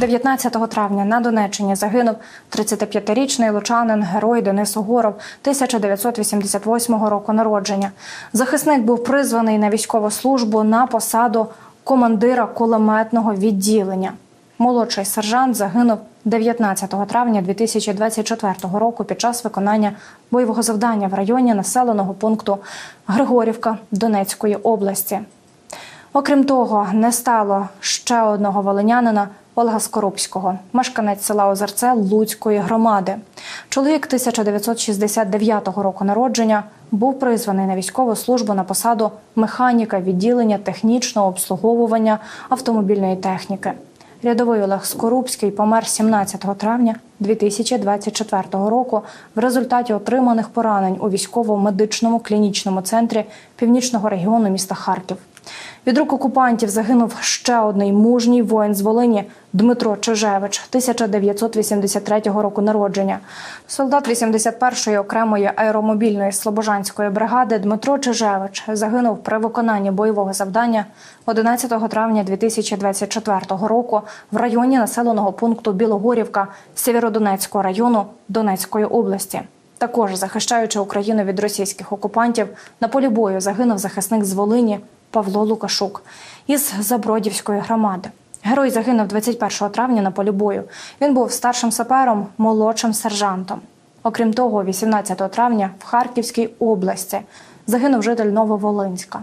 19 травня на Донеччині загинув 35-річний лучанин, герой Денис Угоров, 1988 року народження. Захисник був призваний на військову службу на посаду командира кулеметного відділення. Молодший сержант загинув 19 травня 2024 року під час виконання бойового завдання в районі населеного пункту Григорівка Донецької області. Окрім того, не стало ще одного волинянина Олега Скоропського, мешканець села Озерце Луцької громади. Чоловік 1969 року народження був призваний на військову службу на посаду механіка відділення технічного обслуговування автомобільної техніки. Рядовий Олег Скорубський помер 17 травня 2024 року в результаті отриманих поранень у військово-медичному клінічному центрі північного регіону міста Харків. Від рук окупантів загинув ще один мужній воїн з Волині Дмитро Чижевич, 1983 року народження. Солдат 81-ї окремої аеромобільної слобожанської бригади Дмитро Чижевич загинув при виконанні бойового завдання 11 травня 2024 року в районі населеного пункту Білогорівка Сєвєродонецького району Донецької області. Також захищаючи Україну від російських окупантів, на полі бою загинув захисник з Волині Павло Лукашук із Забродівської громади. Герой загинув 21 травня на полі бою. Він був старшим сапером, молодшим сержантом. Окрім того, 18 травня в Харківській області загинув житель Нововолинська.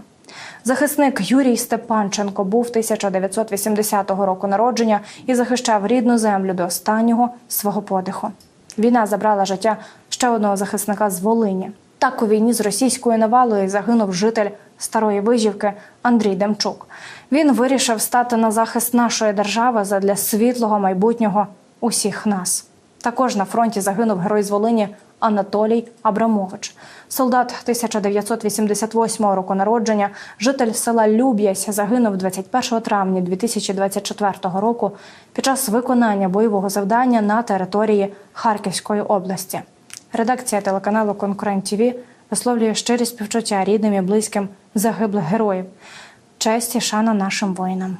Захисник Юрій Степанченко був 1980 року народження і захищав рідну землю до останнього свого подиху. Війна забрала життя ще одного захисника з Волині. Так у війні з російською навалою загинув житель Старої Вижівки Андрій Демчук. Він вирішив стати на захист нашої держави задля світлого майбутнього усіх нас. Також на фронті загинув герой з Волині Анатолій Абрамович, солдат 1988 року народження, житель села Люб'ясь, загинув 21 травня 2024 року під час виконання бойового завдання на території Харківської області. Редакція телеканалу Конкурент ТІВІ висловлює щирі співчуття рідним і близьким загиблих героїв. Честь і шана нашим воїнам.